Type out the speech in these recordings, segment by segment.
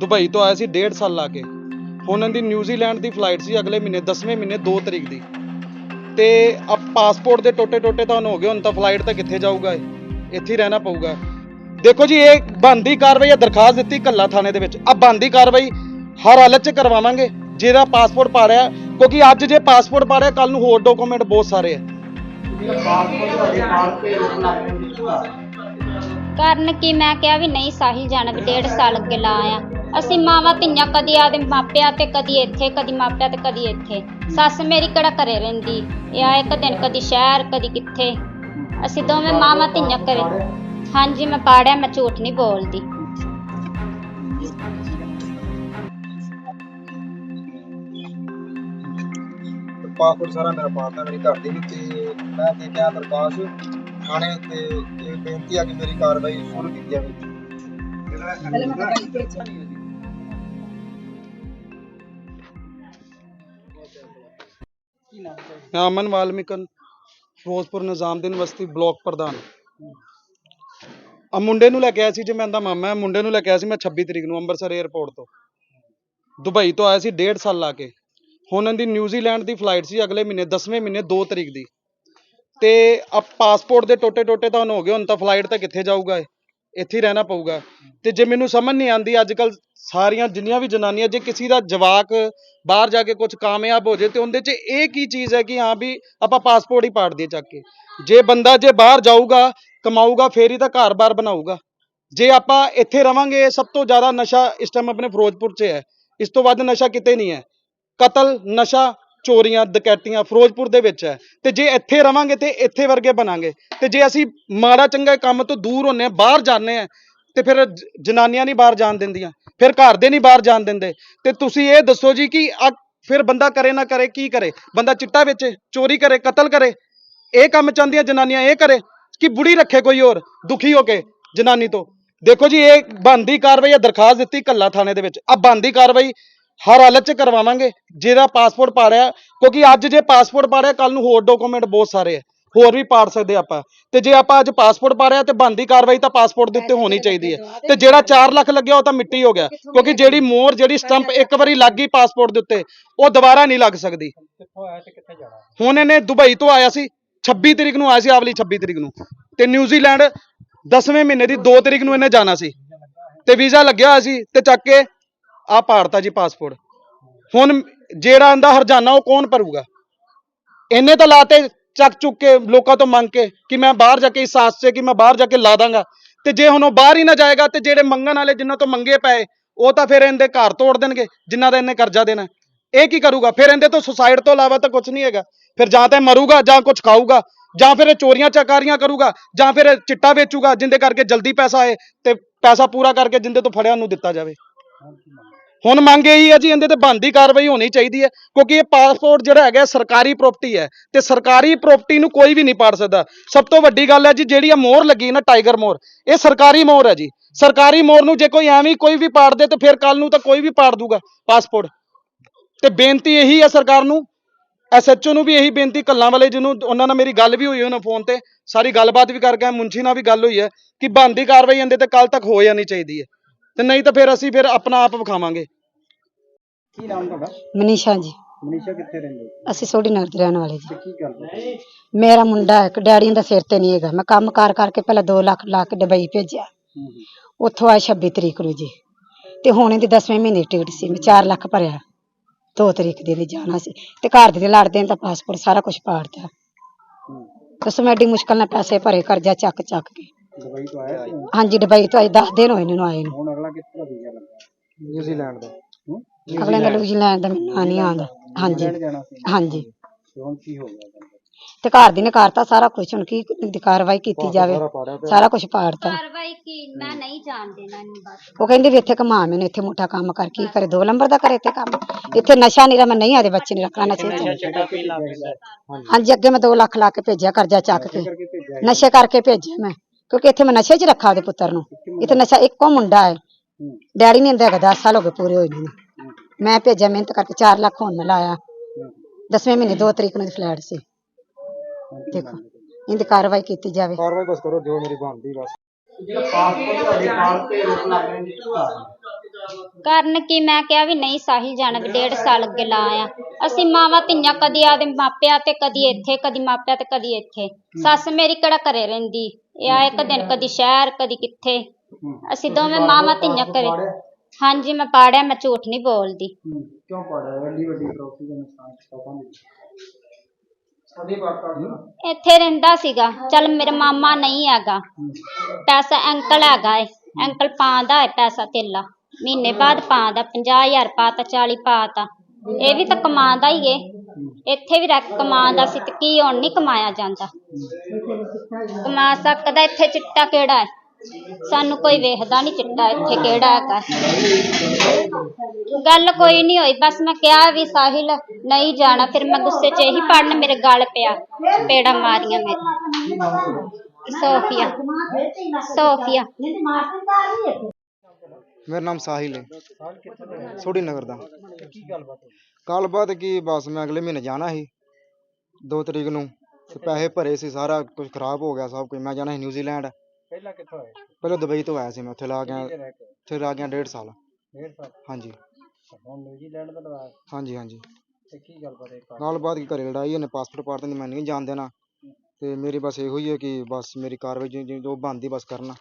Dubai ਤੋਂ ਆਇਆ ਸੀ 1.5 ਸਾਲ ਲਾ ਕੇ। ਹੁਣ ਦੀ ਨਿਊਜ਼ੀਲੈਂਡ ਦੀ ਫਲਾਈਟ ਸੀ ਅਗਲੇ ਮਹੀਨੇ 10ਵੇਂ ਮਹੀਨੇ 2 ਤਰੀਕ ਦੀ। ਤੇ ਆ ਪਾਸਪੋਰਟ ਦੇ ਟੋਟੇ ਟੋਟੇ ਤਾਂ ਹੁਣ ਹੋ ਗਏ, ਹੁਣ ਤਾਂ ਫਲਾਈਟ ਤਾਂ ਕਿੱਥੇ ਜਾਊਗਾ ਇੱਥੇ ਹੀ ਰਹਿਣਾ ਪਊਗਾ। ਦੇਖੋ ਜੀ, ਇਹ ਬੰਦੀ ਕਾਰਵਾਈ ਆ, ਦਰਖਾਸਤ ਦਿੱਤੀ ਕੱਲਾ ਥਾਣੇ ਦੇ ਵਿੱਚ। ਆ ਬੰਦੀ ਕਾਰਵਾਈ, ਹਰ ਹਾਲਤ 'ਚ ਕਰਵਾਵਾਂਗੇ, ਜਿਹਦਾ ਪਾਸਪੋਰਟ ਪਾ ਰਿਹਾ। ਕਿਉਂਕਿ ਅੱਜ ਜੇ ਪਾਸਪੋਰਟ ਪਾ ਰਿਹਾ ਕੱਲ ਨੂੰ ਹੋਰ ਡਾਕੂਮੈਂਟ ਬਹੁਤ ਸਾਰੇ ਆ। ਕਾਰਨ ਕੀ ਮੈਂ ਕਿਹਾ ਵੀ ਨਹੀਂ, ਸਾਹਿਲ ਜਾਣਾ ਵੀ ਡੇਢ ਸਾਲ ਅੱਗੇ ਲਾ ਆਇਆ। ਅਸੀਂ ਮਾਵਾਂ ਧੀਆਂ ਕਦੀ ਆਦੇ ਮਾਪਿਆਂ ਤੇ ਕਦੀ ਇੱਥੇ ਕਦੀ ਮਾਪਿਆਂ ਤੇ ਕਦੀ ਇੱਥੇ। ਸੱਸ ਮੇਰੀ ਕਿਹੜਾ ਘਰੇ ਰਹਿੰਦੀ? ਇਹ ਆ ਇੱਕ ਦਿਨ ਕਦੀ ਸ਼ਹਿਰ ਕਦੀ ਕਿੱਥੇ। ਅਸੀਂ ਦੋਵੇਂ ਮਾਵਾਂ ਧੀਆਂ ਘਰੇ। ਹਾਂਜੀ ਮੈਂ ਪਾੜਿਆ ਮੈਂ ਝੂਠ ਨਹੀਂ ਬੋਲਦੀ। ਪਾਸਪੋਰਟ ਸਾਰਾ ਮੇਰਾ ਪਾਤਾ ਮੇਰੀ ਘਰ ਦੀ ਵੀ ਤੇ ਮੈਂ ਤੇ ਕਿਹਾ ਦਰਖਾਸਤ ਥਾਣੇ ਤੇ ਇਹ ਬੇਨਤੀ ਆ ਕਿ ਮੇਰੀ ਕਾਰਵਾਈ ਸ਼ੁਰੂ ਕੀਤੀ ਜਾਵੇ। ਮੈਂ ਅਮਨ ਵਾਲਮੀਕਨ, ਫਿਰੋਜ਼ਪੁਰ ਨਿਜ਼ਾਮਦੀਨ ਬਸਤੀ ਬਲਾਕ ਪ੍ਰਧਾਨ। ਆ ਮੁੰਡੇ ਨੂੰ ਲੈ ਕੇ ਆਇਆ ਸੀ ਜੇ ਮੈਂ ਦਾ ਮਾਮਾ ਹੈ, ਮੁੰਡੇ ਨੂੰ ਲੈ ਕੇ ਆਇਆ ਸੀ ਮੈਂ 26 ਤਰੀਕ ਨੂੰ ਅੰਮ੍ਰਿਤਸਰ 에ਅਰਪੋਰਟ ਤੋਂ। ਦੁਬਈ ਤੋਂ ਆਇਆ ਸੀ 1.5 ਸਾਲ ਲਾ ਕੇ। ਹੁਣ ਇਹਦੀ ਨਿਊਜ਼ੀਲੈਂਡ ਦੀ ਫਲਾਈਟ ਸੀ ਅਗਲੇ ਮਹੀਨੇ 10ਵੇਂ ਮਹੀਨੇ 2 ਤਰੀਕ ਦੀ। ਤੇ ਆ ਪਾਸਪੋਰਟ ਦੇ ਟੋਟੇ ਟੋਟੇ ਤਾਂ ਹੁਣ ਹੋ ਗਏ, ਹੁਣ ਤਾਂ ਫਲਾਈਟ ਤਾਂ ਕਿੱਥੇ ਜਾਊਗਾ ਇਹ? ਇੱਥੇ ਰਹਿਣਾ ਪਊਗਾ। ਤੇ ਜੇ ਮੈਨੂੰ ਸਮਝ ਨਹੀਂ ਆਂਦੀ ਅੱਜ ਕੱਲ ਸਾਰੀਆਂ ਜਿੰਨੀਆਂ ਵੀ ਜਨਾਨੀਆਂ, ਜੇ ਕਿਸੇ ਦਾ ਜਵਾਕ ਬਾਹਰ ਜਾ ਕੇ ਕੁਝ ਕਾਮਯਾਬ ਹੋ ਜੇ ਤੇ ਉਹਦੇ 'ਚ ਇਹ ਕੀ ਚੀਜ਼ ਹੈ ਕਿ ਹਾਂ ਵੀ ਆਪਾਂ ਪਾਸਪੋਰਟ ਹੀ ਪਾੜ ਦਈਏ ਚੱਕ ਕੇ। ਜੇ ਬੰਦਾ ਜੇ ਬਾਹਰ ਜਾਊਗਾ, ਕਮਾਊਗਾ, ਫੇਰ ਹੀ ਤਾਂ ਘਰ-ਬਾਰ ਬਣਾਊਗਾ। ਜੇ ਆਪਾਂ ਇੱਥੇ ਰਵਾਂਗੇ, ਸਭ ਤੋਂ ਜ਼ਿਆਦਾ ਨਸ਼ਾ ਇਸ ਟਾਈਮ ਆਪਣੇ ਫਿਰੋਜ਼ਪੁਰ 'ਚ ਹੈ। ਇਸ ਤੋਂ ਵੱਧ ਨਸ਼ਾ ਕਿਤੇ ਨਹੀਂ ਹੈ। ਕਤਲ, ਨਸ਼ਾ, ਚੋਰੀਆਂ, ਡਕੈਤੀਆਂ ਫਿਰੋਜ਼ਪੁਰ ਦੇ ਵਿੱਚ ਹੈ। ਤੇ ਜੇ ਇੱਥੇ ਰਵਾਂਗੇ ਤੇ ਇੱਥੇ ਵਰਗੇ ਬਣਾਂਗੇ। ਤੇ ਜੇ ਅਸੀਂ ਮਾੜਾ ਚੰਗਾ ਕੰਮ ਤੋਂ ਦੂਰ ਹੁੰਨੇ ਆ ਬਾਹਰ ਜਾਂਦੇ ਆ ਤੇ ਫਿਰ ਜਨਾਨੀਆਂ ਨਹੀਂ ਬਾਹਰ ਜਾਣ ਦਿੰਦੀਆਂ। ਫਿਰ ਘਰ ਦੇ ਨਹੀਂ ਬਾਹਰ ਜਾਣ ਦਿੰਦੇ। ਤੇ ਤੁਸੀਂ ਇਹ ਦੱਸੋ ਜੀ ਕਿ ਫਿਰ ਬੰਦਾ ਕਰੇ ਨਾ ਕਰੇ, ਕੀ ਕਰੇ? ਬੰਦਾ ਚਿੱਟਾ ਵੇਚੇ, ਚੋਰੀ ਕਰੇ, ਕਤਲ ਕਰੇ। ਇਹ ਕੰਮ ਚਾਹੁੰਦੀਆਂ ਜਨਾਨੀਆਂ ਇਹ ਕਰੇ ਕਿ ਬੁੜੀ ਰੱਖੇ ਕੋਈ ਹੋਰ, ਦੁਖੀ ਹੋ ਕੇ ਜਨਾਨੀ ਤੋਂ। ਦੇਖੋ ਜੀ, ਇਹ ਬੰਦੀ ਕਾਰਵਾਈ ਆ, ਦਰਖਾਸਤ ਦਿੱਤੀ ਕੱਲਾ ਥਾਣੇ ਦੇ ਵਿੱਚ। ਆ ਬੰਦੀ ਕਾਰਵਾਈ, ਹਰ ਹਾਲਤ 'ਚ ਕਰਵਾਵਾਂਗੇ। ਜਿਹਦਾ ਪਾਸਪੋਰਟ ਪਾ ਰਿਹਾ ਕਿਉਂਕਿ ਅੱਜ ਜੇ ਪਾਸਪੋਰਟ ਪਾ ਰਿਹਾ ਕੱਲ ਨੂੰ ਹੋਰ ਡਾਕੂਮੈਂਟ ਬਹੁਤ ਸਾਰੇ ਆ। ਹੋਰ ਵੀ ਪਾੜ ਸਕਦੇ ਆਪਾਂ। ਤੇ ਜੇ ਆਪਾਂ ਅੱਜ ਪਾਸਪੋਰਟ ਪਾ ਰਿਹਾ ਤੇ ਬੰਦੀ ਕਾਰਵਾਈ ਤਾਂ ਪਾਸਪੋਰਟ ਦੇ ਉੱਤੇ ਹੋਣੀ ਚਾਹੀਦੀ ਹੈ। ਤੇ ਜਿਹੜਾ 4 ਲੱਖ ਲੱਗਿਆ ਉਹ ਤਾਂ ਮਿੱਟੀ ਹੋ ਗਿਆ। ਕਿਉਂਕਿ ਜਿਹੜੀ ਮੋਹਰ ਜਿਹੜੀ ਸਟੰਪ ਇੱਕ ਵਾਰੀ ਲੱਗ ਗਈ ਪਾਸਪੋਰਟ ਦੇ ਉੱਤੇ ਉਹ ਦੁਬਾਰਾ ਨਹੀਂ ਲੱਗ ਸਕਦੀ। ਹੁਣ ਇਹਨੇ ਦੁਬਈ ਤੋਂ ਆਇਆ ਸੀ 26 ਤਰੀਕ ਨੂੰ ਆਇਆ ਸੀ ਆਵਲੀ 26 ਤਰੀਕ ਨੂੰ। ਤੇ ਨਿਊਜ਼ੀਲੈਂਡ 10ਵੇਂ ਮਹੀਨੇ ਦੀ 2 ਤਰੀਕ ਨੂੰ ਇਹਨੇ ਜਾਣਾ ਸੀ। ਤੇ ਵੀਜ਼ਾ ਲੱਗਿਆ ਹੋਇਆ ਸੀ ਤੇ ਚੱਕ ਕੇ ਆ ਪਾੜਤਾ ਜੀ ਪਾਸਪੋਰਟ। ਹੁਣ ਜਿਹੜਾ ਆਂਦਾ ਹਰਜਾਨਾ ਉਹ ਕੌਣ ਭਰੂਗਾ? ਇਹਨੇ ਤਾਂ ਲਾਤੇ ਚੱਕ ਚੁੱਕ ਕੇ ਲੋਕਾਂ ਤੋਂ ਮੰਗ ਕੇ ਕਿ ਮੈਂ ਬਾਹਰ ਜਾ ਕੇ ਇਸ ਆਸ ਕਿ ਮੈਂ ਬਾਹਰ ਜਾ ਕੇ ਲਾ ਦਾਂਗਾ। ਤੇ ਜੇ ਹੁਣ ਉਹ ਬਾਹਰ ਹੀ ਨਾ ਜਾਏਗਾ ਤੇ ਜਿਹੜੇ ਮੰਗਣ ਵਾਲੇ ਜਿਨ੍ਹਾਂ ਤੋਂ ਮੰਗੇ ਪਏ, ਉਹ ਤਾਂ ਫਿਰ ਇਹਦੇ ਘਰ ਤੋੜ ਦੇਣਗੇ, ਜਿਨ੍ਹਾਂ ਦਾ ਇਹਨੇ ਕਰਜ਼ਾ ਦੇਣਾ। ਇਹ ਕੀ ਕਰੂਗਾ? ਫਿਰ ਇਹਦੇ ਤੋਂ ਸੁਸਾਈਡ ਤੋਂ ਇਲਾਵਾ ਤਾਂ ਕੁਝ ਨਹੀਂ ਹੈਗਾ। ਫਿਰ ਜਾਂ ਤਾਂ ਇਹ ਮਰੂਗਾ ਜਾਂ ਕੁਝ ਖਾਊਗਾ, ਜਾਂ ਫਿਰ ਇਹ ਚੋਰੀਆਂ ਚਕਾਰੀਆਂ ਕਰੂਗਾ, ਜਾਂ ਫਿਰ ਚਿੱਟਾ ਵੇਚੂਗਾ, ਜਿੰਦੇ ਕਰਕੇ ਜਲਦੀ ਪੈਸਾ ਆਏ ਤੇ ਪੈਸਾ ਪੂਰਾ ਕਰਕੇ ਜਿੰਦੇ ਤੋਂ ਫੜਿਆ ਉਹਨੂੰ ਦਿੱਤਾ ਜਾਵੇ। ਹੁਣ ਮੰਗ ਇਹੀ ਹੈ ਜੀ, ਇਹਦੇ ਤੇ ਬੰਦੀ ਕਾਰਵਾਈ ਹੋਣੀ ਚਾਹੀਦੀ ਹੈ, ਕਿਉਂਕਿ ਇਹ ਪਾਸਪੋਰਟ ਜਿਹੜਾ ਹੈਗਾ ਸਰਕਾਰੀ ਪ੍ਰਾਪਰਟੀ ਹੈ ਤੇ ਸਰਕਾਰੀ ਪ੍ਰਾਪਰਟੀ ਨੂੰ ਕੋਈ ਵੀ ਨਹੀਂ ਪਾੜ ਸਕਦਾ। ਸਭ ਤੋਂ ਵੱਡੀ ਗੱਲ ਹੈ ਜੀ, ਜਿਹੜੀ ਇਹ ਮੋਹਰ ਲੱਗੀ ਨਾ ਟਾਈਗਰ ਮੋਹਰ, ਇਹ ਸਰਕਾਰੀ ਮੋਹਰ ਹੈ ਜੀ। ਸਰਕਾਰੀ ਮੋਹਰ ਨੂੰ ਜੇ ਕੋਈ ਐਵੇਂ ਕੋਈ ਵੀ ਪਾੜ ਦੇ ਤੇ ਫਿਰ ਕੱਲ ਨੂੰ ਤਾਂ ਕੋਈ ਵੀ ਪਾੜ ਦੂਗਾ ਪਾਸਪੋਰਟ ਤੇ ਬੇਨਤੀ ਇਹੀ ਹੈ ਸਰਕਾਰ ਨੂੰ ਐਸਐਚਓ ਨੂੰ ਵੀ ਇਹੀ ਬੇਨਤੀ, ਕੱਲਾਂ ਵਾਲੇ ਜਿਹਨੂੰ, ਉਹਨਾਂ ਨਾਲ ਮੇਰੀ ਗੱਲ ਵੀ ਹੋਈ ਉਹਨਾਂ ਫੋਨ ਤੇ, ਸਾਰੀ ਗੱਲਬਾਤ ਵੀ ਕਰ ਗਏ ਮੁੰਸ਼ੀ ਨਾਲ ਵੀ ਗੱਲ ਹੋਈ ਹੈ ਕਿ ਬੰਦੀ ਕਾਰਵਾਈ ਇਹਦੇ ਤੇ ਕੱਲ ਤੱਕ ਹੋ ਜਾਣੀ ਚਾਹੀਦੀ ਹੈ। ਤੇ ਨਹੀਂ ਤਾਂ ਫਿਰ ਅਸੀਂ ਫਿਰ ਆਪਣਾ ਆਪ ਵਿਖਾਵਾਂਗੇ। ਕੀ ਨਾਮ ਤੁਹਾਡਾ? ਮਨੀਸ਼ਾ ਜੀ। ਮਨੀਸ਼ਾ ਕਿੱਥੇ ਰਹਿੰਦੇ? ਹੋ ਅਸੀਂ ਸੋਢੀ ਨਗਰ ਦੇ ਰਹਿਣ ਵਾਲੇ ਜੀ। ਤੇ ਕੀ ਕਰਦੇ ਮੇਰਾ ਮੁੰਡਾ ਇੱਕ ਡੈਡੀ ਦਾ ਸਿਰ ਤੇ ਨਹੀਂ ਹੈਗਾ। ਮੈਂ ਕੰਮ ਕਾਰ ਕਰਕੇ ਪਹਿਲਾਂ 2 ਲੱਖ ਲਾ ਕੇ ਦੁਬਈ ਭੇਜਿਆ। ਉੱਥੋਂ ਆਇਆ 26 ਤਰੀਕ ਨੂੰ ਜੀ। ਤੇ ਹੁਣ ਇਹਦੀ 10ਵੇਂ ਮਹੀਨੇ ਦੀ ਟਿਕਟ ਸੀ। ਮੈਂ 4 ਲੱਖ ਭਰਿਆ। 2 ਤਰੀਕ ਦੇ ਲਈ ਜਾਣਾ ਸੀ। ਤੇ ਘਰ ਦੇ ਲੜਦੇ ਨੇ ਤਾਂ ਪਾਸਪੋਰਟ ਸਾਰਾ ਕੁਝ ਪਾੜਤਾ ਦੱਸੋ ਮੈਂ ਐਡੀ ਮੁਸ਼ਕਲ ਨਾਲ ਪੈਸੇ ਭਰੇ ਕਰਜ਼ਾ ਚੱਕ ਚੱਕ ਕੇ। ਦੁਬਈ ਤੋਂ ਆਇਆ ਸੀ? ਹਾਂਜੀ ਦੁਬਈ ਤੋਂ ਆਏ। 10 ਦਿਨ ਹੋਏ ਇਹਨੂੰ ਆਏ ਨੂੰ। ਹੁਣ ਅਗਲਾ ਕਿੱਥੇ ਦਾ ਵੀਜ਼ਾ ਲੱਗਾ ਨਿਊਜ਼ੀਲੈਂਡ ਦਾ। ਹੂੰ ਅਗਲੇ ਦਾ ਨਿਊਜ਼ੀਲੈਂਡ ਦਾ ਮੈਨੂੰ ਨਾਂ ਨਹੀਂ ਆਉਂਦਾ। ਹਾਂਜੀ। ਨਿਊਜ਼ੀਲੈਂਡ ਜਾਣਾ ਸੀ। ਹਾਂਜੀ। ਤੇ ਹੁਣ ਕੀ ਹੋ ਗਿਆ ਤੁਹਾਨੂੰ? ਤੇ ਘਰ ਦੀ ਨੇ ਕਰਤਾ ਸਾਰਾ ਕੁਝ ਹੁਣ ਕੀ ਦੀ ਕਾਰਵਾਈ ਕੀਤੀ ਜਾਵੇ? ਸਾਰਾ ਪਾੜਿਆ ਪਿਆ। ਸਾਰਾ ਕੁਝ ਪਾੜਤਾ। ਕਾਰਵਾਈ ਕੀ? ਮੈਂ ਨਹੀਂ ਜਾਣ ਦੇਣਾ ਇਹਨੂੰ ਬਸ। ਉਹ ਕਹਿੰਦੇ ਵੀ ਇੱਥੇ ਕਮਾ ਮੈਨੂੰ ਇੱਥੇ ਮੋਟਾ ਕੰਮ ਕਰ ਕੀ ਕਰੇ ਦੋ ਨੰਬਰ ਦਾ ਕਰੇ ਇੱਥੇ ਕੰਮ। ਇੱਥੇ ਨਸ਼ਾ ਨਹੀਂ ਰ ਮੈਂ ਨਹੀਂ ਆਦੇ ਬੱਚੇ ਨਹੀਂ ਰੱਖਣਾ ਨਸ਼ੇ ਚ ਹਾਂਜੀ। ਅੱਗੇ ਮੈਂ 2 ਲੱਖ ਲਾ ਕੇ ਭੇਜਿਆ ਕਰਜ਼ਾ ਚੱਕ ਕੇ। ਕਰਕੇ ਭੇਜਿਆ ਨਸ਼ੇ ਕਰਕੇ ਭੇਜਿਆ ਮੈਂ। ਕਿਉਂਕਿ ਇੱਥੇ ਮੈਂ ਨਸ਼ੇ 'ਚ ਰੱਖਾ ਉਹਦੇ ਪੁੱਤਰ ਨੂੰ। ਇੱਥੇ ਨਸ਼ਾ ਇੱਕੋ ਮੁੰਡਾ ਹੈ। ਹੂੰ। ਡੈਡੀ ਨਹੀਂ ਹੁੰਦਾ ਹੈਗਾ 10 ਸਾਲ ਹੋ ਗਏ ਪੂਰੇ ਹੋਏ ਨੂੰ। ਮੈਂ ਭੇਜਿਆ ਮਿਹਨਤ ਕਰਕੇ 4 ਲੱਖ ਹੁਣ ਮੈਂ ਲਾਇਆ। ਹੂੰ। 10ਵੇਂ ਮਹੀਨੇ 2 ਤਰੀਕ ਨੂੰ ਫਲੈਟ ਸੀ। ਦੇਖੋ ਇਹਦੀ ਕਾਰਵਾਈ ਕੀਤੀ ਜਾਵੇ। ਕਾਰਵਾਈ ਬਸ ਕਰੋ ਜੋ ਮੇਰੀ ਬਣਦੀ ਬਸ। ਕਾਰਨ ਕੀ? ਮੈਂ ਕਿਹਾ ਵੀ ਨਹੀਂ ਸਾਹਿਲ ਜਾਣਾ ਵੀ ਡੇਢ ਸਾਲ ਅੱਗੇ ਲਾ ਆ ਅਸੀਂ ਮਾਵਾਂ ਧੀਆਂ ਕਦੀ ਆਦੇ ਮਾਪਿਆਂ ਤੇ ਕਦੀ ਇੱਥੇ ਕਦੀ ਮਾਪਿਆਂ ਤੇ ਕਦੀ ਇੱਥੇ। ਸੱਸ ਮੇਰੀ ਕਿਹੜਾ ਘਰੇ ਰਹਿੰਦੀ? ਇਹ ਆ ਇੱਕ ਦਿਨ ਕਦੀ ਸ਼ਹਿਰ ਕਦੀ ਕਿੱਥੇ। ਅਸੀਂ ਦੋਵੇਂ ਮਾਵਾਂ ਧੀਆਂ ਘਰੇ। ਹਾਂਜੀ ਮੈਂ ਪਾੜਿਆ ਮੈਂ ਝੂਠ ਨਹੀਂ ਬੋਲਦੀ। ਕਿਉਂ ਪੜਾ ਵੱਡੀ ਵੱਡੀ ਟਰੋਫੀ ਦਾ ਨੁਕਸਾਨ ਸਟਾਪਾਂ ਦੇ ਅਦੇ ਬਾਤ ਕਰ ਇੱਥੇ ਰਹਿੰਦਾ ਸੀਗਾ। ਚੱਲ ਮੇਰਾ ਮਾਮਾ ਨਹੀਂ ਹੈਗਾ। ਪੈਸਾ ਅੰਕਲ ਹੈਗਾ ਏ। ਅੰਕਲ ਪਾਉਂਦਾ ਹੈ ਪੈਸਾ ਤੇਲਾ। ਮਹੀਨੇ ਬਾਅਦ ਪਾਉਂਦਾ 50000 ਪਾਤਾ 40 ਪਾਤਾ। ਇਹ ਵੀ ਤਾਂ ਕਮਾਉਂਦਾ ਹੀ ਏ। ਇੱਥੇ ਵੀ ਰਹਿ ਕੇ ਕਮਾਉਂਦਾ ਸੀ ਤੇ ਕੀ ਹੁਣ ਨਹੀਂ ਕਮਾਇਆ ਜਾਂਦਾ। ਕਮਾ ਸਕਦਾ ਇੱਥੇ ਚਿੱਟਾ ਕਿਹੜਾ ਹੈ ਸਾਨੂੰ ਕੋਈ ਵੇਖਦਾ ਨਹੀਂ ਚਿੱਟਾ ਇੱਥੇ ਕਿਹੜਾ ਹੈਗਾ। ਗੱਲ ਕੋਈ ਨਹੀਂ ਹੋਈ, ਬਸ ਮੈਂ ਕਿਹਾ ਵੀ ਸਾਹਿਲ ਨਹੀਂ ਜਾਣਾ, ਫਿਰ ਮੈਂ ਗੁੱਸੇ 'ਚ ਇਹੀ ਪੜਨ ਮੇਰੇ ਗਲ ਪਿਆ, ਪੇੜਾ ਮਾਰੀਆਂ ਮੇਰੇ। Sophia Sophia. ਮੇਰਾ ਨਾਮ ਸਾਹਿਲ ਹੈ। ਸੋਢੀ ਨਗਰ ਦਾ। ਕੀ ਗੱਲਬਾਤ ਗੱਲਬਾਤ ਕੀ ਬਸ ਮੈਂ ਅਗਲੇ ਮਹੀਨੇ ਜਾਣਾ ਸੀ। 2 ਤਰੀਕ ਨੂੰ, ਤੇ ਪੈਸੇ ਭਰੇ ਸੀ, ਸਾਰਾ ਕੁਝ ਖਰਾਬ ਹੋ ਗਿਆ ਸਭ ਕੁਝ ਮੈਂ ਜਾਣਾ ਸੀ ਨਿਊਜ਼ੀਲੈਂਡ। ਪਹਿਲਾਂ ਕਿੱਥੋਂ ਆਏ? ਪਹਿਲਾਂ ਦੁਬਈ ਤੋਂ ਆਇਆ ਸੀ ਮੈਂ ਉੱਥੇ ਲਾ ਗਿਆ ਉੱਥੇ ਲਾ ਗਿਆ ਡੇਢ ਸਾਲ। ਡੇਢ ਸਾਲ? ਹਾਂਜੀ। ਹੁਣ ਨਿਊਜ਼ੀਲੈਂਡ ਦਾ ਲਵਾਇਆ ਹਾਂਜੀ ਹਾਂਜੀ। ਤੇ ਕੀ ਗੱਲਬਾਤ ਹੈ ਗੱਲਬਾਤ ਕੀ ਘਰੇ ਲੜਾਈ ਉਹਨੇ ਪਾਸਪੋਰਟ ਪਾੜ ਦਿੰਦੀ ਮੈਂ ਨਹੀਂ ਜਾਣ ਦੇਣਾ। ਤੇ ਮੇਰੀ ਬਸ ਇਹੋ ਹੀ ਹੈ ਕਿ ਬਸ ਮੇਰੀ ਕਾਰਵਾਈ ਜੋ- ਜੋ ਜੋ ਬਣਦੀ ਬਸ ਕਰਨਾ।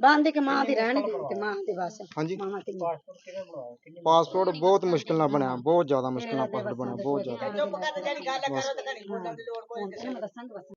ਬੰਦ ਕੇ ਮਾਂ ਦੀ ਰਹਿਣਗੇ ਤੇ ਮਾਂ ਦੇ ਬਸ। ਹਾਂਜੀ। ਮਾਂ ਤੇ ਪਾਸਪੋਰਟ ਕਿਵੇਂ ਬਣਾਇਆ ਕਿੰਨੀ ਪਾਸਪੋਰਟ ਬਹੁਤ ਮੁਸ਼ਕਿਲ ਨਾਲ ਬਣਿਆ ਬਹੁਤ ਜ਼ਿਆਦਾ ਮੁਸ਼ਕਿਲ ਨਾਲ ਪਾਸਪੋਰਟ ਬਣਿਆ ਬਹੁਤ ਜ਼ਿਆਦਾ। ਹੁਣ ਤੈਨੂੰ ਮੈਂ ਦੱਸਾਂਗੀ ਬਸ